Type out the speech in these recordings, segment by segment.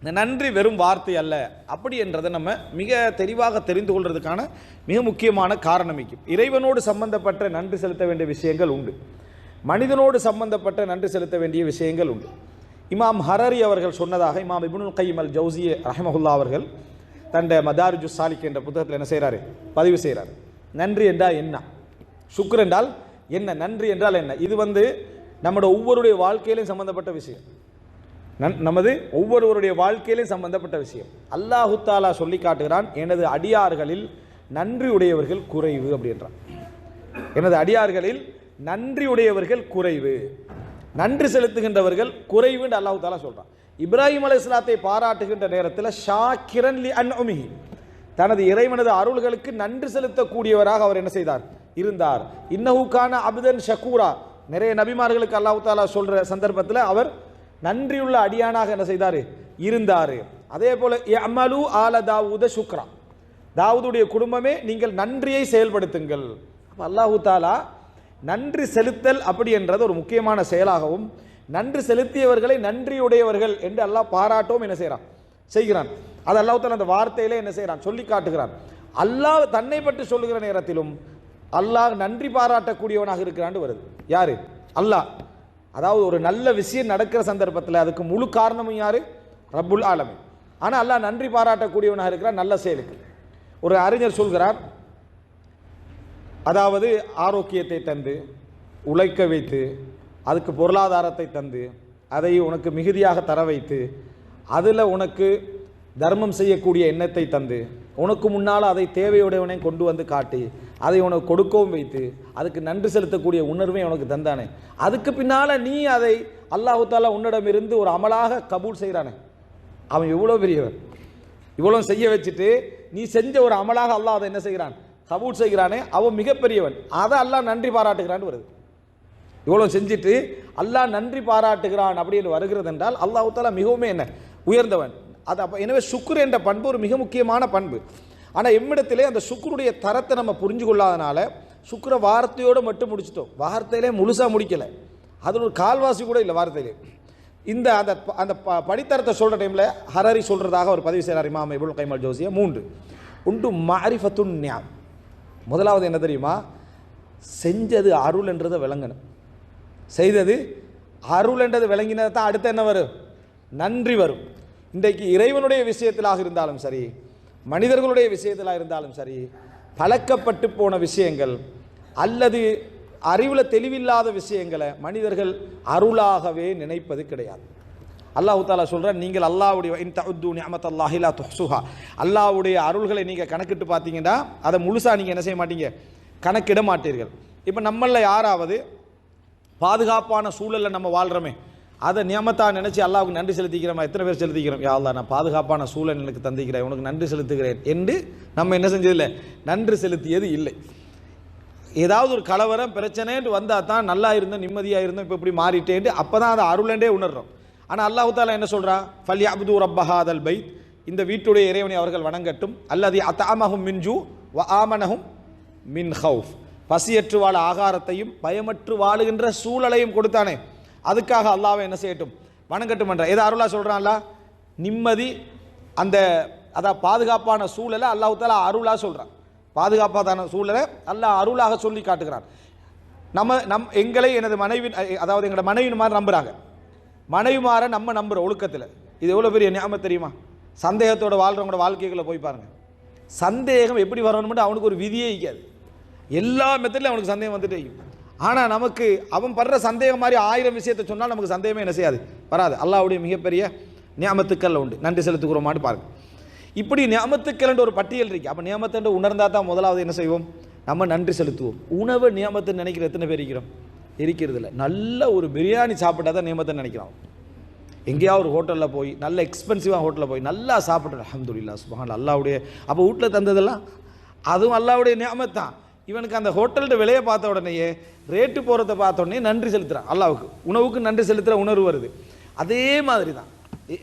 இந்த நன்றி வெறும் வார்த்தை அல்ல. அப்படி என்றதை நம்ம மிக தெளிவாக தெரிந்து கொள்வதற்கான மிக முக்கியமான காரணம் இறைவனோடு சம்பந்தப்பட்ட நன்றி செலுத்த வேண்டிய விஷயங்கள் உண்டு. மனிதனோடு சம்பந்தப்பட்ட நன்றி செலுத்த வேண்டிய விஷயங்கள் உண்டு. இமாம் ஹரரி அவர்கள் சொன்னதாக இமாம் இபுனுல் கையம் அல் ஜவுசிய ரஹமஹுல்லா அவர்கள் தண்ட மதாரிஜு சாலிக் என்ற புத்தகத்தில் என்ன செய்கிறாரு பதிவு செய்கிறார் நன்றி என்றால் என்ன? சுக்கர் என்றால் என்ன? நன்றி என்றால் என்ன? இது வந்து நம்மளோட ஒவ்வொருடைய வாழ்க்கையிலையும் சம்மந்தப்பட்ட விஷயம். நமது ஒவ்வொருவருடைய வாழ்க்கையிலும் சம்பந்தப்பட்ட விஷயம். அல்லாஹு தாலா சொல்லி காட்டுகிறான் எனது அடியார்களில் நன்றியுடையவர்கள் குறைவு அப்படின்றான். எனது அடியார்களில் நன்றியுடையவர்கள் குறைவு. நன்றி செலுத்துகின்றவர்கள் குறைவுன்னு அல்லாஹு தாலா சொல்கிறான் இப்ராஹிம் அலைஹிஸ்ஸலாத்தை பாராட்டுகின்ற நேரத்தில் ஷாக்கிரன் லி அன்உமிஹி தனது இறைவனது அருள்களுக்கு நன்றி செலுத்தக்கூடியவராக அவர் என்ன செய்தார்? இருந்தார். இன்னஹுக்கான அபுதன் ஷக்கூரா நிறைய நபிமார்களுக்கு அல்லாஹு தாலா சொல்கிற சந்தர்ப்பத்தில் அவர் நன்றியுள்ள அடியானாக என்ன செய்தார்? இருந்தார். அதே போல் அமலு ஆல தாவூத சுக்ரா. தாவூதுடைய குடும்பமே நீங்கள் நன்றியை செயல்படுத்துங்கள். அப்போ அல்லாஹு தாலா நன்றி செலுத்தல் அப்படி என்றது ஒரு முக்கியமான செயலாகவும் நன்றி செலுத்தியவர்களை நன்றியுடையவர்கள் என்று அல்லாஹ் பாராட்டவும் என்ன செய்கிறான் செய்கிறான். அது அல்லாஹு தாலா அந்த வார்த்தையிலே என்ன செய்கிறான் சொல்லி காட்டுகிறான். அல்லாஹ் தன்னை பற்றி சொல்லுகிற நேரத்திலும் அல்லாஹ் நன்றி பாராட்டக்கூடியவனாக இருக்கிறான்னு வருது. யாரு? அல்லாஹ். அதாவது ஒரு நல்ல விஷயம் நடக்கிற சந்தர்ப்பத்தில் அதுக்கு முழு காரணமும் யார்? ரப்புல் ஆலமி ஆனால் அல்லாஹ் நன்றி பாராட்டக்கூடியவனாக இருக்கிறான் நல்ல செயலுக்கு. ஒரு அறிஞர் சொல்கிறார் அதாவது ஆரோக்கியத்தை தந்து உழைக்க வைத்து அதுக்கு பொருளாதாரத்தை தந்து அதை உனக்கு மிகுதியாக தர வைத்து அதில் உனக்கு தர்மம் செய்யக்கூடிய எண்ணத்தை தந்து உனக்கு முன்னால் அதை தேவையுடையவனை கொண்டு வந்து காட்டி அதை உனக்கு கொடுக்கவும் வைத்து அதுக்கு நன்றி செலுத்தக்கூடிய உணர்வை உனக்கு தந்தானே. அதுக்கு பின்னால் நீ அதை அல்லாஹு தாலா உன்னிடமிருந்து ஒரு அமலாக கபூல் செய்கிறானே அவன் எவ்வளோ பெரியவன். இவ்வளோ செய்ய வச்சுட்டு நீ செஞ்ச ஒரு அமலாக அல்லாஹ் அதை என்ன செய்கிறான்? கபூல் செய்கிறானே. அவன் மிகப்பெரியவன். அதை அல்லாஹ் நன்றி பாராட்டுகிறான்னு வருது. இவ்வளோ செஞ்சுட்டு அல்லாஹ் நன்றி பாராட்டுகிறான் அப்படின்னு வருகிறது என்றால் அல்லாஹு தாலா மிகவும் என்ன? உயர்ந்தவன். அது அப்போ எனவே சுக்குர் என்ற பண்பு ஒரு மிக முக்கியமான பண்பு. ஆனால் எம்மிடத்திலே அந்த சுக்கருடைய தரத்தை நம்ம புரிஞ்சு கொள்ளாதனால சுக்ர வார்த்தையோடு மட்டும் முடிச்சிட்டோம். வார்த்தையிலே முழுசாக முடிக்கலை. அது ஒரு கால்வாசி கூட இல்லை வார்த்தையிலே. இந்த அந்த ப- அந்த ப- படித்தரத்தை சொல்கிற டைமில் ஹரரி சொல்கிறதாக ஒரு பதிவு செய்கிறார் இமாம் இபுல் கைமல் ஜோசியா. மூன்று. உண்டு மாரிஃபத்துன் ஞாம் முதலாவது என்ன தெரியுமா? செஞ்சது அருள் என்றதை விளங்கணும். செய்தது அருள் என்றது விளங்கினது தான் அடுத்து என்ன வரும்? நன்றி வரும். இன்றைக்கு இறைவனுடைய விஷயத்திலாக இருந்தாலும் சரி மனிதர்களுடைய விஷயத்திலாக இருந்தாலும் சரி பழக்கப்பட்டு போன விஷயங்கள் அல்லது அறிவில் தெளிவில்லாத விஷயங்களை மனிதர்கள் அருளாகவே நினைப்பது கிடையாது. அல்லாஹு தாலா சொல்கிறார் நீங்கள் அல்லாவுடைய இன் தஉத்து நிஅமத் அல்லாஹி துஹ்சுஹா அருள்களை நீங்கள் கணக்கிட்டு பார்த்தீங்கன்னா அதை முழுசாக நீங்கள் என்ன செய்ய மாட்டீங்க? கணக்கிட மாட்டீர்கள். இப்போ நம்மளில் யாராவது பாதுகாப்பான சூழலில் நம்ம வாழ்கிறோமே அதை நியமத்தாக நினச்சி அல்லாவுக்கு நன்றி செலுத்திக்கிறோமா? எத்தனை பேர் செலுத்திக்கிறோம்? யா அல்லா நான் பாதுகாப்பான சூழல் எனக்கு தந்திக்கிறேன். உனக்கு நன்றி செலுத்துகிறேன் என்று நம்ம என்ன செஞ்சதில்லை? நன்றி செலுத்தியது இல்லை. ஏதாவது ஒரு கலவரம் பிரச்சனைன்னு வந்தால் தான் நல்லா இருந்தோம் நிம்மதியாக இருந்தோம் இப்போ இப்படி மாறிட்டேன்ட்டு அப்போ தான் அதை அருளண்டே உணர்றோம். ஆனால் அல்லாஹு தாலா என்ன சொல்கிறான் ஃபல் அப்து ரப்பஹாதல் பைத். இந்த வீட்டுடைய இறைவனை அவர்கள் வணங்கட்டும். அல்லது அத்தாமஹும் மின்ஜு வ ஆமனஹும் மின் ஹவுஃப் பசியற்று வாழ ஆகாரத்தையும் பயமற்று வாழுகின்ற சூழலையும் கொடுத்தானே. அதுக்காக அல்லாவை என்ன செய்யட்டும்? வணங்கட்டும் என்ற எதை அருளா சொல்கிறான்ல நிம்மதி அந்த அதான் பாதுகாப்பான சூழலை அல்லாஹு தாலா அருளாக சொல்கிறான் பாதுகாப்பான சூழலை அல்லாஹ் அருளாக சொல்லி காட்டுகிறான். நம்ம நம் எங்களை எனது மனைவி அதாவது எங்களோட மனைவி மாதிரி நம்புகிறாங்க மனைவிமாரை நம்ம நம்புகிறோம் ஒழுக்கத்தில். இது எவ்வளோ பெரிய ஞாபகம் தெரியுமா? சந்தேகத்தோட வாழ்கிறவங்களோட வாழ்க்கைகளை போய் பாருங்கள் சந்தேகம் எப்படி வரணும்னு அவனுக்கு ஒரு விதியே இருக்காது. எல்லா மெத்தட்லையும் அவனுக்கு சந்தேகம் வந்துட்டே இருக்கும் ஆனால் நமக்கு அவன் படுற சந்தேகம் மாதிரி ஆயிரம் விஷயத்தை சொன்னால் நமக்கு சந்தேகமே என்ன செய்யாது? வராது. அல்லாவுடைய மிகப்பெரிய நியமத்துக்கள் உண்டு. நன்றி செலுத்துக்கிறோமான்னு பாருங்க. இப்படி நியமத்துக்கள் ஒரு பட்டியல் இருக்கு. அப்போ நியமத்துன்ற உணர்ந்தால் தான் முதலாவது என்ன செய்வோம்? நம்ம நன்றி செலுத்துவோம். உணவு நியமத்துன்னு நினைக்கிற எத்தனை பேர் இருக்கிறோம்? இருக்கிறது இல்லை. நல்ல ஒரு பிரியாணி சாப்பிட்டா தான் நியமத்தை நினைக்கிறோம் எங்கேயாவது ஒரு ஹோட்டலில் போய் நல்ல எக்ஸ்பென்சிவாக ஹோட்டலில் போய் நல்லா சாப்பிட்றேன் அஹமதுல்லா சுபஹான் அல்லாவுடைய அப்போ வீட்டில் தந்ததெல்லாம் அதுவும் அல்லாவுடைய நியமத்தான் இவனுக்கு அந்த ஹோட்டல்கிட்ட விலையை பார்த்த உடனேயே ரேட்டு போகிறத பார்த்த உடனே நன்றி செலுத்துகிறான் அல்லாவுக்கு. உணவுக்கு நன்றி செலுத்துகிற உணர்வு வருது. அதே மாதிரி தான்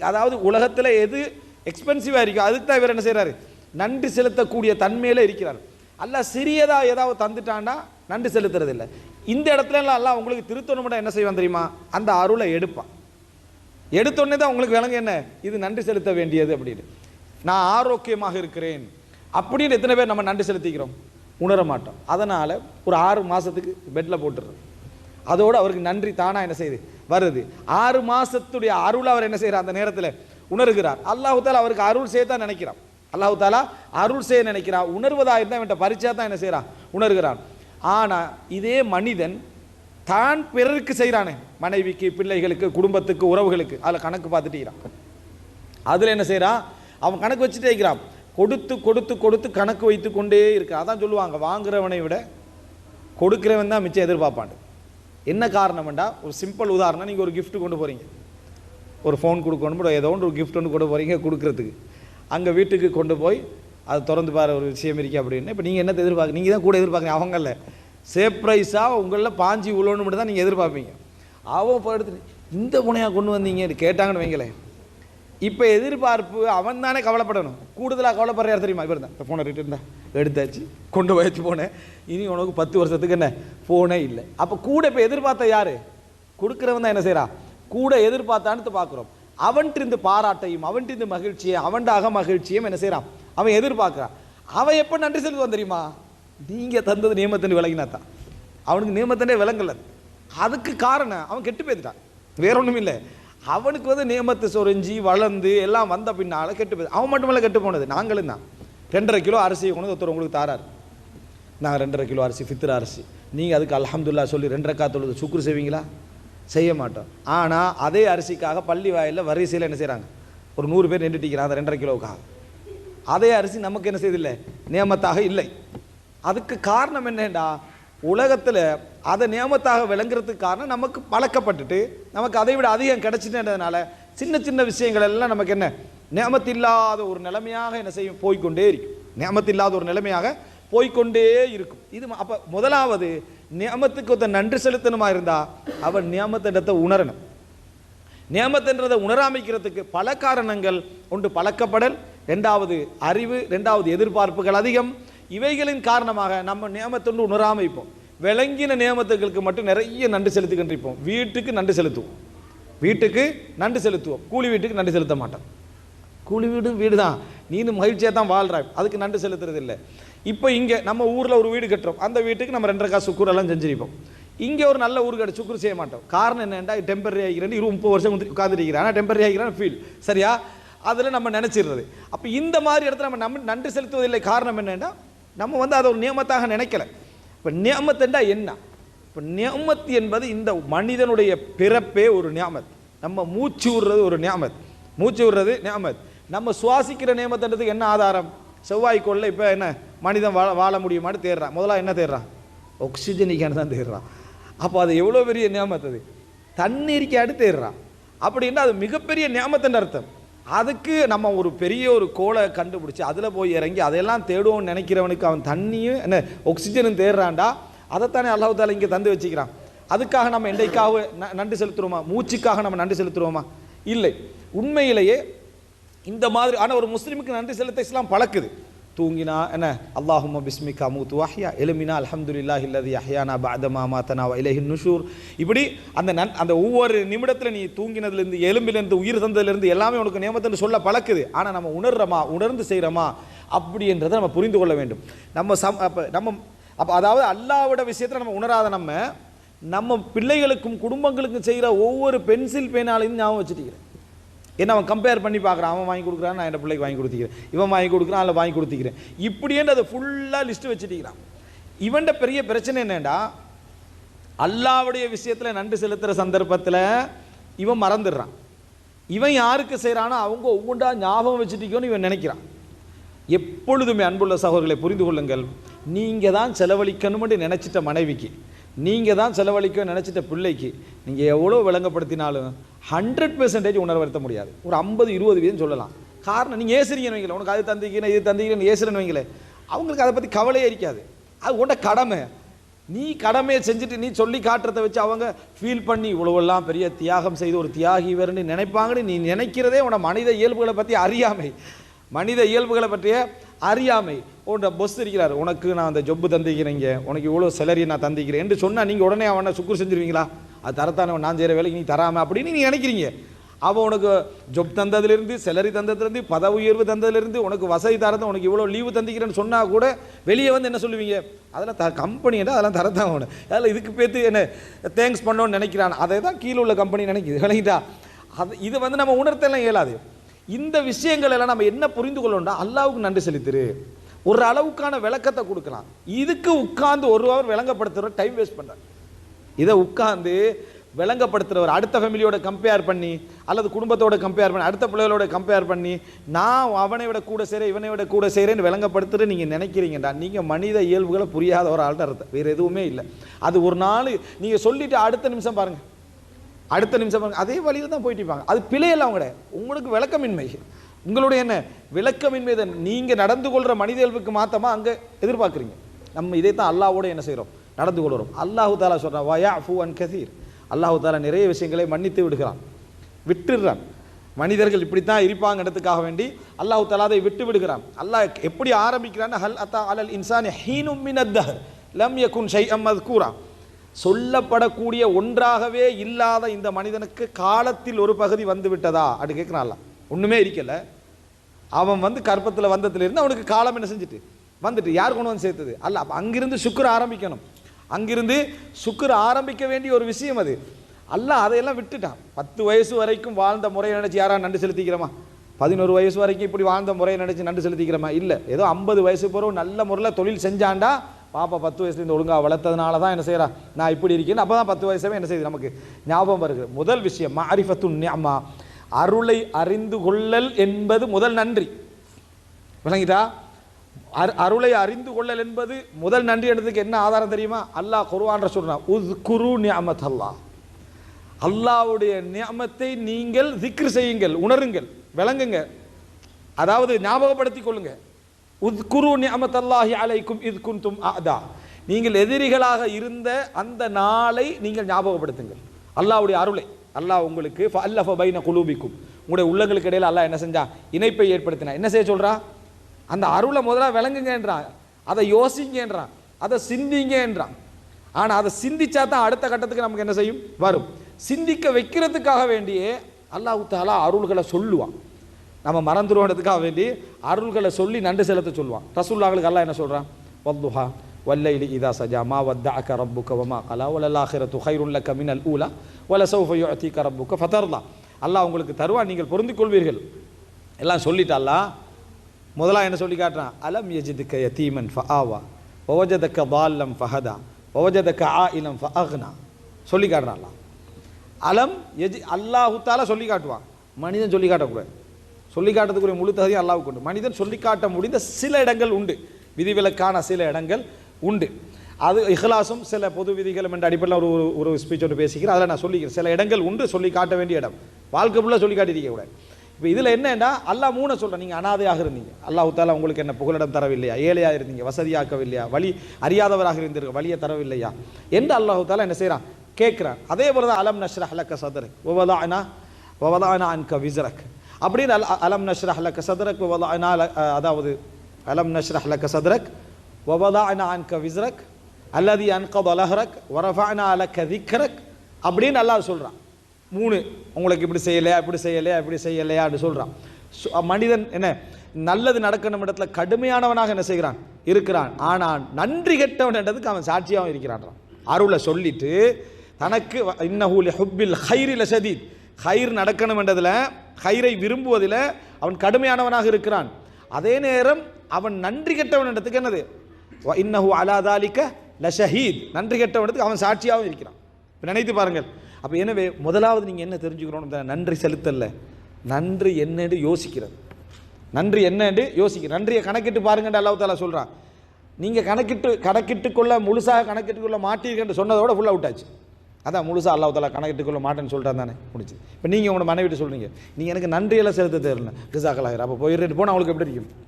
அதாவது உலகத்தில் எது எக்ஸ்பென்சிவாக இருக்கோ அதுக்கு தான் இவர் என்ன செய்கிறாரு நன்றி செலுத்தக்கூடிய தன்மையில் இருக்கிறார். அல்ல சிறியதாக ஏதாவது தந்துட்டான்னா நன்றி செலுத்துறது இல்லை இந்த இடத்துல எல்லாம் உங்களுக்கு திருத்தணும்னா என்ன செய்வான் தெரியுமா? அந்த அருளை எடுப்பான். எடுத்தோடனே தான் உங்களுக்கு விளங்க என்ன? இது நன்றி செலுத்த வேண்டியது அப்படின்னு. நான் ஆரோக்கியமாக இருக்கிறேன். அப்படின்னு எத்தனை பேர் நம்ம நன்றி செலுத்திக்கிறோம்? உணர மாட்டோம் அதனால் ஒரு ஆறு மாதத்துக்கு பெட்டில் போட்டுடுறது. அதோடு அவருக்கு நன்றி தானாக என்ன செய்யுது வருது. ஆறு மாதத்துடைய அருள் அவர் என்ன செய்கிறார் அந்த நேரத்தில் உணர்கிறார். அல்லாஹு தாலா அவருக்கு அருள் செய்ய தான் நினைக்கிறான். அல்லாஹு தாலா அருள் செய்ய நினைக்கிறான். உணர்வதாக இருந்தால் அவன்கிட்ட பரிச்சா தான் என்ன செய்கிறான் உணர்கிறான். ஆனால் இதே மனிதன் தான் பிறருக்கு செய்கிறானே மனைவிக்கு பிள்ளைகளுக்கு குடும்பத்துக்கு உறவுகளுக்கு. அதில் கணக்கு பார்த்துட்டு இருக்கிறான். அதில் என்ன செய்கிறான் அவன் கணக்கு வச்சுட்டே இருக்கிறான். கொடுத்து கொடுத்து கொடுத்து கணக்கு வைத்து கொண்டே இருக்கான் அதான் சொல்லுவாங்க வாங்குறவனை விட கொடுக்குறவன் தான் மிச்சம் எதிர்பார்ப்பாண்டு என்ன காரணம்டா? ஒரு சிம்பிள் உதாரணம் நீங்கள் ஒரு கிஃப்ட் கொண்டு போகிறீங்க ஒரு ஃபோன் கொடுக்கணும் ஏதோ ஒன்று ஒரு கிஃப்ட் ஒன்று கொண்டு போகிறீங்க கொடுக்குறதுக்கு. அங்கே வீட்டுக்கு கொண்டு போய் அது திறந்து பாரு ஒரு விஷயம் இருக்கு அப்படின்னு. இப்போ நீங்கள் என்ன எதிர்பார்க்க நீங்கள் தான் கூட எதிர்பார்க்குறீங்க அவங்கள சேப்ரைஸாக உங்களில் பாஞ்சி உள்ளோன்னு மட்டும் தான் நீங்கள் எதிர்பார்ப்பீங்க. அவன் போய் எடுத்து இந்த புனையாக கொண்டு வந்தீங்க கேட்டாங்கன்னு வைங்களேன். இப்போ எதிர்பார்ப்பு அவன் தானே கவலைப்படணும். கூடுதலாக கவலைப்படுற யார் தெரியுமா? இவர் தான் இந்த ஃபோனை ரிட்டர்ன் தான். எடுத்தாச்சு. கொண்டு போயாச்சு போனேன் இனி உனக்கு பத்து வருஷத்துக்கு என்ன? ஃபோனே இல்லை. அப்போ கூட இப்போ எதிர்பார்த்த யார்? கொடுக்குறவன் தான் என்ன செய்கிறான் கூட எதிர்பார்த்தான்னு பார்க்குறோம் அவன்கிட்ட பாராட்டையும் அவன்கிட்ட மகிழ்ச்சியை அவன்டாக மகிழ்ச்சியும் என்ன செய்கிறான் அவன் எதிர்பார்க்குறான். அவன் எப்போ நன்றி செலுத்துவான் தெரியுமா? நீங்கள் தந்தது நியமத்தின் விலகினா தான் அவனுக்கு நியமத்தினே விளங்கலை. அதுக்கு காரணம் அவன் கெட்டு போயிட்டான். வேற ஒன்றும் இல்லை அவனுக்கு வந்து நியமத்தை சொரிஞ்சி வளர்ந்து எல்லாம் வந்த பின்னால கெட்டு போய் அவன் மட்டுமல்ல கெட்டு போனது. நாங்களும் தான். ரெண்டரை கிலோ அரிசியை கொண்டு ஒருத்தர் உங்களுக்கு தாரார். நாங்கள் ரெண்டரை கிலோ அரிசி ஃபித்திர அரிசி. நீங்கள் அதுக்கு அலமதுல்லா சொல்லி ரெண்டரை காத்தொழுது சுக்குரு செய்வீங்களா? செய்ய மாட்டோம். ஆனால் அதே அரிசிக்காக பள்ளி வாயில் வரிசையில் என்ன செய்கிறாங்க ஒரு நூறு பேர் நின்றுட்டிக்கிறாங்க அந்த ரெண்டரை கிலோவுக்காக. அதே அரிசி நமக்கு என்ன செய்தில்லை? நியமத்தாக இல்லை. அதுக்கு காரணம் என்னண்டா? உலகத்தில் அதை நியமத்தாக விளங்குறதுக்கு காரணம் நமக்கு பழக்கப்பட்டுட்டு நமக்கு அதை விட அதிகம் கிடைச்சிட்டதுனால சின்ன சின்ன விஷயங்கள் எல்லாம் நமக்கு என்ன? நியமத்தில்லாத ஒரு நிலைமையாக என்ன செய்யும்? போய்க்கொண்டே இருக்கும். நியமத்தில்லாத ஒரு நிலைமையாக போய்கொண்டே இருக்கும். இது அப்போ முதலாவது நியமத்துக்கு ஒருத்தன் நன்றி செலுத்தணுமா இருந்தால் அவன் நியமத்திடத்தை உணரணும். நியமத்தன்றதை உணராமைக்கிறதுக்கு பல காரணங்கள் ஒன்று பழக்கப்படல் ரெண்டாவது அறிவு ரெண்டாவது எதிர்பார்ப்புகள் அதிகம். இவைகளின் காரணமாக நம்ம நியமத்தொன்று உணராம இருப்போம். விளங்கின நியமத்துகளுக்கு மட்டும் நிறைய நன்றி செலுத்துக்கின்றிருப்போம் வீட்டுக்கு நன்றி செலுத்துவோம். வீட்டுக்கு நன்றி செலுத்துவோம். கூலி வீட்டுக்கு நன்றி செலுத்த மாட்டோம். கூலி வீடு வீடு தான் நீனும் மகிழ்ச்சியாக தான் வாழ்கிறாய் அதுக்கு நன்றி செலுத்துறது இல்லை. இப்போ இங்கே நம்ம ஊரில் ஒரு வீடு கட்டுறோம். அந்த வீட்டுக்கு நம்ம ரெண்டரை காசு சுக்குர் எல்லாம் செஞ்சிருப்போம். இங்கே ஒரு நல்ல ஊருக்கு கிடைச்சு சுக்குர் செய்ய மாட்டோம். காரணம் என்னென்னா டெம்பரரி ஆகிறேன் இருபது முப்பது வருஷம் உட்காந்துருக்கிறேன் ஆனால் டெம்பரரி ஆகிறான் ஃபீல் சரியா? அதில் நம்ம நினச்சிடுறது. அப்போ இந்த மாதிரி இடத்துல நம்ம நம்ம நன்றி செலுத்துவதில்லை. காரணம் என்னென்னா நம்ம வந்து அதை ஒரு நியமத்தாக நினைக்கல. இப்போ நியமத்துண்டா என்ன? இப்போ நியமத் என்பது இந்த மனிதனுடைய பிறப்பே ஒரு நியாமத். நம்ம மூச்சு விடுறது ஒரு நியாமத். மூச்சு விடுறது நியாமத். நம்ம சுவாசிக்கிற நியமத்துன்றதுக்கு என்ன ஆதாரம்? செவ்வாய்க்கோளில் இப்போ என்ன? மனிதன் வாழ வாழ முடியுமான்னு தேடுறான். முதல்ல என்ன தேடுறான்? ஆக்சிஜனிக்கான தான் தேடுறான். அப்போ அது எவ்வளோ பெரிய நியமத் அது? அடுத்து தேடுறான். அப்படின்னா அது மிகப்பெரிய நியமத்தின் அர்த்தம். அதுக்கு நம்ம ஒரு பெரிய ஒரு கோலை கண்டுபிடிச்சி அதில் போய் இறங்கி அதையெல்லாம் தேடுவோம்னு நினைக்கிறவனுக்கு அவன் தண்ணியும் என்ன ஆக்சிஜனும் தேடுறான்டா. அதைத்தானே அல்லாஹ் இங்கே தந்து வச்சுக்கிறான். அதுக்காக நம்ம என்றைக்காக ந- நன்றி செலுத்துறோமா? மூச்சுக்காக நம்ம நன்றி செலுத்துறோமா? இல்லை. உண்மையிலேயே இந்த மாதிரி ஆனால் ஒரு முஸ்லீமுக்கு நன்றி செலுத்த இஸ்லாம் பழக்குது. தூங்கினா என்ன? அல்லாஹும் பிஸ்மிகா மூத்து வஹ்யா. எலுமினா அலமதுல்லா இல்லது அஹ்யானா பாதமா மாத்தனா வ நுஷூர் இப்படி அந்த நன் அந்த ஒவ்வொரு நிமிடத்தில் நீ தூங்கினதுலேருந்து எலும்பிலேருந்து உயிர் தந்ததுலேருந்து எல்லாமே உனக்கு நியமத்துன்னு சொல்ல பழக்குது. ஆனால் நம்ம உணர்றோமா? உணர்ந்து செய்கிறோமா அப்படின்றதை நம்ம புரிந்து கொள்ள வேண்டும். நம்ம சம் அப்போ நம்ம அப்போ அதாவது அல்லாவோட விஷயத்தில் நம்ம உணராத நம்ம நம்ம பிள்ளைகளுக்கும் குடும்பங்களுக்கும் செய்கிற ஒவ்வொரு பென்சில் பேனாலையும் ஞாபகம் வச்சுட்டிக்கிறேன் ஏன்னா அவன் கம்பேர் பண்ணி பார்க்குறான் அவன் வாங்கி கொடுக்குறான் நான் என் பிள்ளைக்கு வாங்கி கொடுத்துக்கிறேன். இவன் வாங்கி கொடுக்குறான் அதில் வாங்கி கொடுத்துக்கிறேன். இப்படின்னு அதை ஃபுல்லாக லிஸ்ட்டு வச்சுட்டிக்கிறான். இவன்ட பெரிய பிரச்சனை என்னென்னா அல்லாவுடைய விஷயத்தில் நன்றி செலுத்துகிற சந்தர்ப்பத்தில் இவன் மறந்துடுறான். இவன் யாருக்கு செய்கிறானோ அவங்க ஒவ்வொன்றா ஞாபகம் வச்சுட்டிக்கோன்னு இவன் நினைக்கிறான். எப்பொழுதுமே அன்புள்ள சகோதரர்களை புரிந்து கொள்ளுங்கள் நீங்கள் தான் செலவழிக்கணும்னு நினச்சிட்ட மனைவிக்கு. நீங்கள் தான் செலவழிக்க நினச்சிட்ட பிள்ளைக்கு நீங்கள் எவ்வளோ விளங்கப்படுத்தினாலும் ஹண்ட்ரட் பெர்சன்டேஜ் உணர்வருத்த முடியாது. ஒரு ஐம்பது இருபது வீதம் சொல்லலாம். காரணம் நீங்கள் ஏசுறீங்கன்னு வைங்களேன் உனக்கு அது தந்திக்கிறேன் இது தந்திக்கிறேன் ஏசுறேன்னு வைங்களேன் அவங்களுக்கு அதை பற்றி கவலையே இருக்காது. அது உன்ட கடமை. நீ கடமையை செஞ்சுட்டு நீ சொல்லி காட்டுறத வச்சு அவங்க ஃபீல் பண்ணி இவ்வளவெல்லாம் பெரிய தியாகம் செய்து ஒரு தியாகி வேறுன்னு நினைப்பாங்கன்னு நீ நினைக்கிறதே உன மனித இயல்புகளை பற்றி அறியாமை. மனித இயல்புகளை பற்றிய அறியாமை உன்ட பொஸ் இருக்கிறார். உனக்கு நான் அந்த ஜொப்பு தந்திக்கிறேங்க உனக்கு இவ்வளோ செலரி நான் தந்திக்கிறேன் என்று சொன்னால் நீங்கள் உடனே அவனை சுக்குர் செஞ்சிருவீங்களா? அது தரத்தானே நான் செய்கிற வேலைக்கு நீ தராம அப்படின்னு நீ நினைக்கிறீங்க. அவன் உனக்கு ஜொப் தந்ததுலேருந்து சேலரி தந்ததுலேருந்து பத உயர்வு தந்ததுலேருந்து உனக்கு வசதி தரது உனக்கு இவ்வளோ லீவு தந்திக்கிறேன்னு சொன்னால் கூட வெளியே வந்து என்ன சொல்லுவீங்க? அதெல்லாம் த கம்பெனி அதெல்லாம் தரத்தான் அவனு. அதில் இதுக்கு பேத்து என்ன தேங்க்ஸ் பண்ணோன்னு நினைக்கிறான். அதை தான் கீழே உள்ள கம்பெனி நினைக்கிது. விளங்கிட்டா? அது இது வந்து நம்ம உணர்த்தெல்லாம் இயலாது. இந்த விஷயங்கள் எல்லாம் நம்ம என்ன புரிந்து கொள்ளணும்னா அல்லாவுக்கு நன்றி செலுத்துரு. ஒரு அளவுக்கான விளக்கத்தை கொடுக்கலாம். இதுக்கு உட்கார்ந்து ஒரு ஹவர் விளங்கப்படுத்துகிற டைம் வேஸ்ட் பண்ணுறாங்க இதை உட்கார்ந்து விளங்கப்படுத்துகிறவர் அடுத்த ஃபேமிலியோட கம்பேர் பண்ணி அல்லது குடும்பத்தோட கம்பேர் பண்ணி அடுத்த பிள்ளைகளோட கம்பேர் பண்ணி நான் அவனை விட கூட செய்கிறேன் இவனை விட கூட செய்கிறேன்னு விளங்கப்படுத்துகிற நீங்கள் நினைக்கிறீங்கடா நீங்கள் மனித இயல்புகளை புரியாத ஒரு ஆள்கிட்ட அர்த்தம். வேறு எதுவுமே இல்லை. அது ஒரு நாள் நீங்கள் சொல்லிவிட்டு அடுத்த நிமிஷம் பாருங்கள் அடுத்த நிமிஷம் பாருங்க அதே வழியில் தான் போயிட்டு இருப்பாங்க. அது பிழையெல்லாம் அவங்க உங்களுக்கு விளக்கமின்மை. உங்களுடைய என்ன? விளக்கமின்மை தான். நீங்கள் நடந்து கொள்கிற மனித இயல்புக்கு மாத்தமாக அங்கே எதிர்பார்க்குறீங்க. நம்ம இதை தான் அல்லாவோட என்ன செய்கிறோம் நடந்து கொள்கிறோம் அல்லாஹு தாலா சொல்கிறான் வயா ஃபூ அன் கசீர். அல்லாஹு தாலா நிறைய விஷயங்களை மன்னித்து விடுகிறான். விட்டுடுறான் மனிதர்கள் இப்படித்தான் இருப்பாங்கன்றதுக்காக வேண்டி அல்லாஹு தாலா அதை விட்டு விடுகிறான். அல்லாஹ் எப்படி ஆரம்பிக்கிறான்னு ஹல் அத்தா அலல் இன்சான் ஹீனும் மினத்தஹர் லம் யகுன் ஷை அம்மது கூறான் சொல்லப்படக்கூடிய ஒன்றாகவே இல்லாத இந்த மனிதனுக்கு காலத்தில் ஒரு பகுதி வந்து விட்டதா? அப்படி கேட்குறான்ல ஒன்றுமே இருக்கல அவன் வந்து கற்பத்தில் வந்ததுலேருந்து அவனுக்கு காலம் என்ன செஞ்சுட்டு? வந்துட்டு. யார் கொண்டு வந்து சேர்த்தது? அல்ல அப்போ அங்கிருந்து சுக்கர் ஆரம்பிக்கணும். அங்கிருந்து சுக்கர் ஆரம்பிக்க வேண்டிய ஒரு விஷயம் அது. அல்ல அதையெல்லாம் விட்டுட்டான். பத்து வயசு வரைக்கும் வாழ்ந்த முறையை நினச்சி யாரா நண்டு செலுத்திக்கிறோமா? பதினோரு வயசு வரைக்கும் இப்படி வாழ்ந்த முறையை நினச்சி நண்டு செலுத்திக்கிறோமா? இல்லை. ஏதோ ஐம்பது வயசு பிறகு நல்ல முறையில் தொழில் செஞ்சாண்டா பாப்பா பத்து வயசுலேருந்து ஒழுங்காக வளர்த்ததுனால தான் என்ன செய்கிறா நான் இப்படி இருக்கேன்னு அப்போ தான் பத்து வயசாவே என்ன செய்யுது நமக்கு ஞாபகம் வருது முதல் விஷயம் மாரிஃபத்து நியமா அருளை அறிந்து கொள்ளல் என்பது முதல் நன்றி. விளங்கிட்டா? அரு- அருளை அறிந்து கொள்ளல் என்பது முதல் நன்றி என்றதுக்கு என்ன ஆதாரம் தெரியுமா? அல்லாஹ் குருவான்ற சொல்றான் உஸ் குரு நியமத் அல்லாஹ் அல்லாஹ்வுடைய நியமத்தை நீங்கள் திக்ரு செய்யுங்கள் உணருங்கள் விளங்குங்க அதாவது ஞாபகப்படுத்திக் கொள்ளுங்கள் உத்குரு நியமத்தல்லாஹி அலைக்கும் இத்குன் தும் அதா நீங்கள் எதிரிகளாக இருந்த அந்த நாளை நீங்கள் ஞாபகப்படுத்துங்கள். அல்லாவுடைய அருளை. அல்லாஹ் உங்களுக்கு அல்லஃப பைன குலூபிக்கும். உங்களுடைய உள்ளங்களுக்கு இடையில் அல்லாஹ் என்ன செஞ்சா? இணைப்பை ஏற்படுத்தினா. என்ன செய்ய சொல்கிறா அந்த அருளை முதல்ல விளங்குங்கன்றான். அதை யோசிங்கன்றான். அதை சிந்திங்கன்றான். ஆனால் அதை சிந்திச்சா தான் அடுத்த கட்டத்துக்கு நமக்கு என்ன செய்யும்? வரும். சிந்திக்க வைக்கிறதுக்காக வேண்டியே அல்லாஹ் தாலா அருள்களை சொல்லுவான். நம்ம மறந்துடுவோன்றதுக்காக வேண்டி அருள்களை சொல்லி நன்றி செலுத்த சொல்லுவான். ரசூல்லாக்களுக்கு எல்லாம் என்ன சொல்கிறான் வல்லுஹா வல்லைலி இதா சஜா மா வத்தா அக்க ரப்புக்க வமா கலா வலலாஹிர துஹைருல்ல கமினல் ஊலா வல சௌஃபயோ அத்தீக்க ரப்புக்க ஃபதர்லா. அல்லாஹ் உங்களுக்கு தருவான் நீங்கள் பொருந்து கொள்வீர்கள். எல்லாம் சொல்லிட்டாலா முதலாக என்ன சொல்லி காட்டுறான்? அலம் யஜிதுக்க யத்தீமன் ஃப ஆவா ஒவஜதக்க பால்லம் ஃபஹதா ஒவஜதக்க ஆ இலம் ஃப அஹ்னா சொல்லி காட்டுறான்லாம் அலம் எஜி அல்லாஹுத்தால சொல்லி காட்டுவான். மனிதன் சொல்லி காட்டக்கூடாது. சொல்லி காட்டுறதுக்குரிய முழு தகுதியும் அல்லாவுக்கு உண்டு. மனிதன் சொல்லி காட்ட முடிந்த சில இடங்கள் உண்டு. விதிவிலக்கான சில இடங்கள் உண்டு. அது இஹ்லாஸும் சில பொது விதிகளும் என்ற அடிப்படையில் ஒரு ஒரு- ஒரு ஸ்பீச் ஒன்று பேசிக்கிறேன் அதில் நான் சொல்லிக்கிறேன். சில இடங்கள் உண்டு சொல்லி காட்ட வேண்டிய இடம். வாழ்க்கை ஃபுல்லாக சொல்லி காட்டியிருக்க கூடாது இப்போ இதில் என்னென்னா அல்லாஹ் மூணை சொல்கிறேன் நீங்கள் அனாதையாக இருந்தீங்க. அல்லாஹ் தாலா உங்களுக்கு என்ன புகலிடம் தரவில்லையா? ஏழையாக இருந்தீங்க? வசதியாக்கவில்லையா? வழி அறியாதவராக இருந்தீர்கள். வழியை தரவில்லையா? என்று அல்லாஹ் தாலா என்ன செய்கிறான் கேட்குறான். அதே போல தான் அலம் நஷ்ரஹ் லக்க சதரக்? வவதானா வவதானா அன்க விசரக் அப்படின்னு அல் அலம் நஷ்ரஹ் லக்க சதரக் அதாவது அலம் நஷ்ரஹ் லக்க சதரக் வவதானா அன்க விஸ்ரக் அல்லதி அன்கத லஹரக் வரஃபானா அலக்க திக்ரக் அப்படின்னு அல்லாஹ் சொல்கிறான் மூணு உங்களுக்கு இப்படி செய்யலையா இப்படி செய்யலையா இப்படி செய்யலையான்னு சொல்கிறான் மனிதன் என்ன நல்லது நடக்கணும் இடத்துல கடுமையானவனாக என்ன செய்கிறான்? இருக்கிறான். ஆனால் நன்றி கெட்டவன்ன்றதுக்கு அவன் சாட்சியாகவும் இருக்கிறான்றான். அருளை சொல்லிட்டு தனக்கு இன்னஹூலி ஹுப்பில் ஹைரில் சதீத் ஹைர் நடக்கணும் என்றதில் ஹைரை விரும்புவதில் அவன் கடுமையானவனாக இருக்கிறான். அதே நேரம் அவன் நன்றி கெட்டவன் என்றதுக்கு என்னது? இன்னஹு அலா தாலிக்க லஷஹீத் நன்றி கெட்டவனத்துக்கு அவன் சாட்சியாகவும் இருக்கிறான். இப்போ நினைத்து பாருங்கள். அப்போ எனவே முதலாவது நீங்கள் என்ன தெரிஞ்சுக்கணும் நன்றி செலுத்தல்ல. நன்றி என்னென்று யோசிக்கிறது. நன்றி என்னென்று யோசிக்க நன்றியை கணக்கிட்டு பாருங்கன்னு அல்லாஹ் தாலா சொல்கிறான் நீங்கள் கணக்கிட்டு கணக்கிட்டு கொள்ள முழுசாக கணக்கிட்டு கொள்ள மாட்டீங்கன்னு சொன்னதோட ஃபுல் அவுட் ஆச்சு. அதான் முழுசாக அல்லாஹ் தாலா கணக்கிட்டுக்கொள்ள மாட்டேன்னு சொல்கிறான் தானே. முடிச்சு இப்போ நீங்கள் உங்களோட மனைவிட்டு சொல்கிறீங்க நீங்கள் எனக்கு நன்றியெல்லாம் செலுத்த தெரியல ரிசாக்கலாயிரம் அப்போ போயிட்டு போனால் அவங்களுக்கு எப்படி இருக்கும்?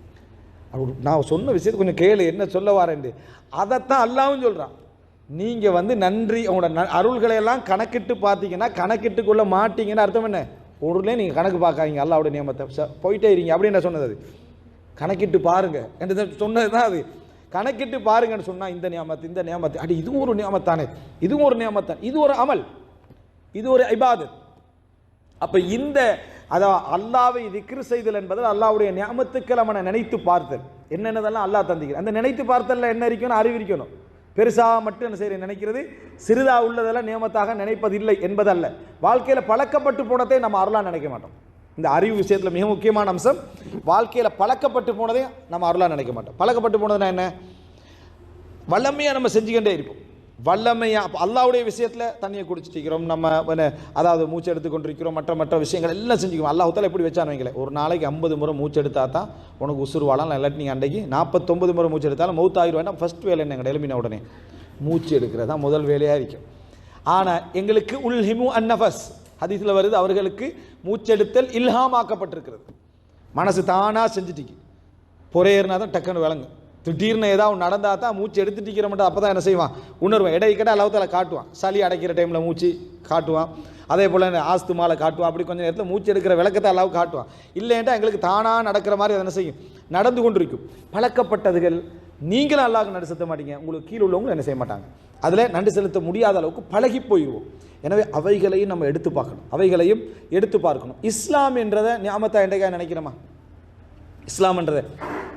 அப்படி நான் சொன்ன விஷயத்தை கொஞ்சம் கேளு என்ன சொல்ல வரேன்ட்டு. அதைத்தான் அல்லாவும் சொல்கிறான் நீங்கள் வந்து நன்றி உங்களோட ந அருள்களை எல்லாம் கணக்கிட்டு பார்த்தீங்கன்னா கணக்கிட்டுக்குள்ளே மாட்டீங்கன்னு அர்த்தம் என்ன? ஒருலே நீங்கள் கணக்கு பார்க்காதீங்க அல்லாவுடைய நியமத்தை. ச- போயிட்டே இருங்க. அப்படின்னு என்ன சொன்னது அது? கணக்கிட்டு பாருங்க. என்று சொன்னது தான் அது. கணக்கிட்டு பாருங்கன்னு சொன்னால் இந்த நியமத்து இந்த நியமத்து. அடி இதுவும் ஒரு நியமத்தானே? இதுவும் ஒரு நியமத்தான். இது ஒரு அமல். இது ஒரு ஐபாது அப்ப இந்த அதாவது அல்லாவை திக்ரு செய்தல் என்பதால் அல்லாவுடைய ஞாபகத்துக்கள் அவனை நினைத்து பார்த்தல். என்னென்னதெல்லாம் அல்லாஹ் தந்திக்கிறேன் அந்த நினைத்து பார்த்தல்ல என்ன இருக்கணும்? அறிவிக்கணும் பெருசாக மட்டும் என்ன செய்ய நினைக்கிறது. சிறிதாக உள்ளதெல்லாம் நியமத்தாக நினைப்பதில்லை என்பதல்ல. வாழ்க்கையில் பழக்கப்பட்டு போனதை நம்ம அருளாக நினைக்க மாட்டோம். இந்த அறிவு விஷயத்தில் மிக முக்கியமான அம்சம் வாழ்க்கையில் பழக்கப்பட்டு போனதையும் நம்ம அருளாக நினைக்க மாட்டோம். பழக்கப்பட்டு போனதுன்னா என்ன? வல்லமையாக நம்ம செஞ்சுக்கிட்டே இருப்போம். வல்லமையாக அப்போ அல்லாவுடைய விஷயத்தில் தண்ணியை குடிச்சிட்டிருக்கிறோம் நம்ம அதாவது மூச்சு எடுத்து கொண்டிருக்கிறோம் மற்ற மற்ற விஷயங்கள் எல்லாம் செஞ்சுக்கிறோம் அல்லாஹால எப்படி வச்சான்னு வைங்களேன். ஒரு நாளைக்கு ஐம்பது முறை மூச்சு எடுத்தா தான் உனக்கு உசுறு வாழலாம். இல்லாட்டி நீங்கள் அன்றைக்கு நாற்பத்தொம்பது முறை மூச்சு எடுத்தாலும் மௌத்தாயிரம். வேண்டாம் வேலை என்ன? எழுப்பின உடனே. மூச்சு எடுக்கிறது தான் முதல் வேலையாக இருக்கும். ஆனால் எங்களுக்கு உல்ஹிமு அன்னஃபஸ் ஹதீஸில் வருது அவர்களுக்கு மூச்செடுத்தல் இல்ஹாமாக்கப்பட்டிருக்கிறது. மனசு தானாக செஞ்சுட்டிக்கு பொறையேறினா தான் டக்குன்னு விளங்கும். திடீர்னு ஏதாவது நடந்தால் தான் மூச்சு எடுத்துட்டிக்கிற மட்டும் அப்போ தான் என்ன செய்வான்? உணர்வான். இடைக்கட அளவுத்தில் காட்டுவான். சளி அடைக்கிற டைமில் மூச்சு காட்டுவான். அதே போல் ஆஸ்துமால காட்டுவான். அப்படி கொஞ்சம் நேரத்தில் மூச்சு எடுக்கிற விளக்கத்தை அளவு காட்டுவான். இல்லைன்ட்டா எங்களுக்கு தானாக நடக்கிற மாதிரி அது என்ன செய்யும்? நடந்து கொண்டிருக்கும். பழக்கப்பட்டதுகள் நீங்களும் அல்லாவுக்கு நடு மாட்டீங்க உங்களுக்கு கீழே உள்ளவங்களும் என்ன செய்ய மாட்டாங்க. அதில் நண்டு செலுத்த முடியாத அளவுக்கு பழகி போயிடுவோம். எனவே அவைகளையும் நம்ம எடுத்து பார்க்கணும். அவைகளையும் எடுத்து பார்க்கணும். இஸ்லாம் என்றதை ஞாபகத்தை என்றைக்கா நினைக்கிறோமா இஸ்லாம்ன்றதை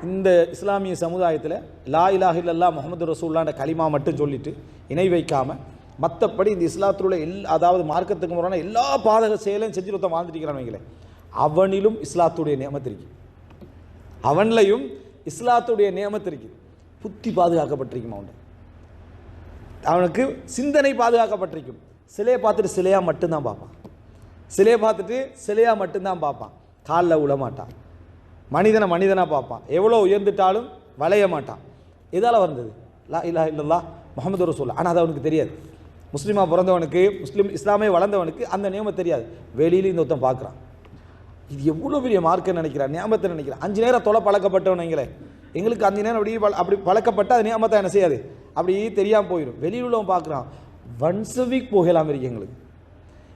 இந்த இஸ்லாமிய சமுதாயத்தில் லா இலாஹ இல்லல்லாஹ் முகமது ரசூல்லான்ற களிமா மட்டும் சொல்லிட்டு இணை வைக்காம மற்றபடி இந்த இஸ்லாத்திலுள்ள எல் அதாவது மார்க்கத்துக்கு முறையான எல்லா பாதக செயலையும் செஞ்சு ஒருத்தன் வாழ்ந்துட்டு அவனிலும் இஸ்லாத்துடைய நியமத்திற்கு அவன்லையும் இஸ்லாத்துடைய நியமத்திருக்கு புத்தி பாதுகாக்கப்பட்டிருக்குமா அவன் அவனுக்கு சிந்தனை பாதுகாக்கப்பட்டிருக்கும். சிலையை பார்த்துட்டு சிலையாக மட்டும்தான் பார்ப்பான். சிலையை பார்த்துட்டு சிலையாக மட்டும்தான் பார்ப்பான். காலில் விழமாட்டான் மனிதனை மனிதனாக பார்ப்பான். எவ்வளோ உயர்ந்துட்டாலும் வளைய மாட்டான். இதால் வந்தது? லா இல்லா இல்லல்லா முகமது ரசூல் ஆனால் அது அவனுக்கு தெரியாது. முஸ்லீமாக பிறந்தவனுக்கு முஸ்லீம் இஸ்லாமே வளர்ந்தவனுக்கு அந்த நியமம் தெரியாது. வெளியில இந்த ஒருத்தன் பார்க்குறான். இது எவ்வளோ பெரிய மார்க்குன்னு நினைக்கிறான் நியமத்தை நினைக்கிறான். அஞ்சு நேரம் தொலை பழக்கப்பட்டவனுங்களே எங்களுக்கு அஞ்சு நேரம் அப்படி பழ- அப்படி பழக்கப்பட்டு அது நியமத்தை என்ன செய்யாது? அப்படி தெரியாமல் போயிடும். வெளியில் உள்ளவன் பார்க்குறான் ஒன்ஸ் வீக் போகலாம் இருக்கு எங்களுக்கு.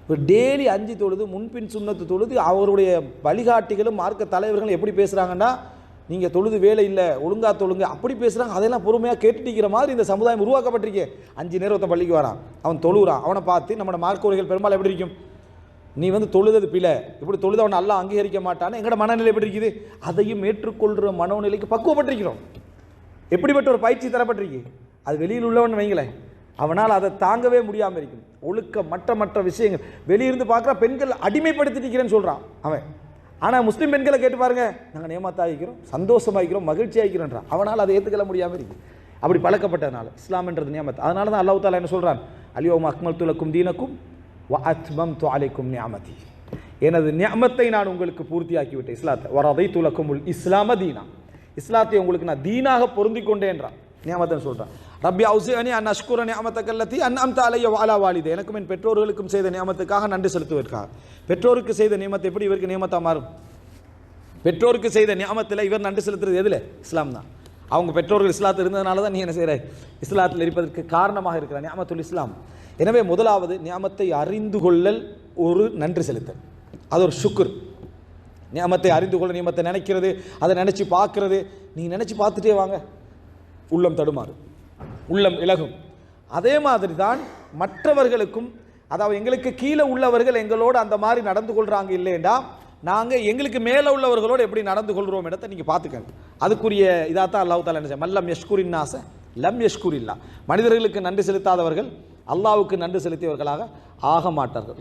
இப்போ டெய்லி அஞ்சு தொழுது முன்பின் சுண்ணத்து தொழுது அவருடைய வழிகாட்டிகளும் மார்க்க தலைவர்களும் எப்படி பேசுகிறாங்கன்னா நீங்கள் தொழுது வேலை இல்லை ஒழுங்கா தொழுங்க. அப்படி பேசுகிறாங்க அதெல்லாம் பொறுமையாக கேட்டுட்டிக்கிற மாதிரி இந்த சமுதாயம் உருவாக்கப்பட்டிருக்கே. அஞ்சு நேரம் ஒருத்தன் பள்ளிக்கு வரான். அவன் தொழுகிறான் அவனை பார்த்து நம்மளோட மார்க்க உரைகள் பெரும்பாலும் எப்படி இருக்கும்? நீ வந்து தொழுதது பிழை. இப்படி தொழுதவன் நல்லா அங்கீகரிக்க மாட்டான்னு எங்களோட மனநிலை எப்படி இருக்குது? அதையும் ஏற்றுக்கொள்கிற மனோநிலைக்கு பக்குவப்பட்டிருக்கிறோம். எப்படிப்பட்ட ஒரு பயிற்சி தரப்பட்டிருக்கு? அது வெளியில் உள்ளவன் வைங்களேன். அவனால் அதை தாங்கவே முடியாமல் இருக்கும். ஒழுக்க மற்ற மற்ற விஷயங்கள். வெளியிருந்து பார்க்குற பெண்கள் அடிமைப்படுத்திட்டிருக்கிறேன்னு சொல்கிறான் அவன். ஆனால் முஸ்லீம் பெண்களை கேட்டு பாருங்க நாங்கள் நியமத்தாகிக்கிறோம் சந்தோஷமாகிக்கிறோம் மகிழ்ச்சி ஆகிக்கிறோன்றான் அவனால் அதை ஏற்றுக்கொள்ள முடியாமல் இருக்கு. அப்படி பழக்கப்பட்டதுனால இஸ்லாம்ன்றது நியமத் அதனால தான் அல்லாஹ் தாலா என்ன சொல்கிறான் அலியோம் அக்மல் துலக்கும் தீனக்கும் வ அத்மம் துஅலைக்கும் நியாமதி எனது நியமத்தை நான் உங்களுக்கு பூர்த்தியாக்கிவிட்டேன். இஸ்லாத்தை. வரதை துலக்கும் உல் இஸ்லாம தீனா இஸ்லாத்தை உங்களுக்கு நான் தீனாக பொருந்தி கொண்டேன்றான் நியமத்தை சொல்கிறான் ரப்பி அவுசிஅனி அன் அஷ்குர நியமத்தக்கல்லத்தி அன் அம் தாலைய வாலா வாலிதே. எனக்கும் என் பெற்றோர்களுக்கும் செய்த நியமத்துக்காக நன்றி செலுத்துவதற்காக. பெற்றோருக்கு செய்த நியமத்தை எப்படி இவருக்கு நியமத்தாக மாறும்? பெற்றோருக்கு செய்த நியாமத்தில் இவர் நன்றி செலுத்துறது எதில்? இஸ்லாம் தான். அவங்க பெற்றோர்கள் இஸ்லாத்தில் இருந்ததுனால தான் நீ என்ன செய்கிற இஸ்லாத்தில் இருப்பதற்கு காரணமாக இருக்கிற நியாமத்துல் இஸ்லாம். எனவே முதலாவது நியாமத்தை அறிந்து கொள்ளல் ஒரு நன்றி செலுத்தல். அது ஒரு சுக்குர் நியமத்தை அறிந்து கொள்ள நியமத்தை நினைக்கிறது அதை நினச்சி பார்க்கறது. நீ நினச்சி பார்த்துட்டே வாங்க. உள்ளம் தடுமாறும் உள்ளம் இலகும். அதே மாதிரி தான் மற்றவர்களுக்கும் அதாவது எங்களுக்கு கீழே உள்ளவர்கள் எங்களோடு அந்த மாதிரி நடந்து கொள்கிறாங்க இல்லைண்டா நாங்கள் எங்களுக்கு மேலே உள்ளவர்களோடு எப்படி நடந்து கொள்கிறோம் இடத்தை நீங்கள் பார்த்துக்கங்க. அதுக்குரிய இதாக தான் அல்லாஹ் தாலா என்ன செய்ய மல்லம் யஷ்கூரின் ஆசை லம் யஷ்கூர் இல்லா மனிதர்களுக்கு நன்றி செலுத்தாதவர்கள் அல்லாஹ்வுக்கு நன்றி செலுத்தியவர்களாக ஆக மாட்டார்கள்.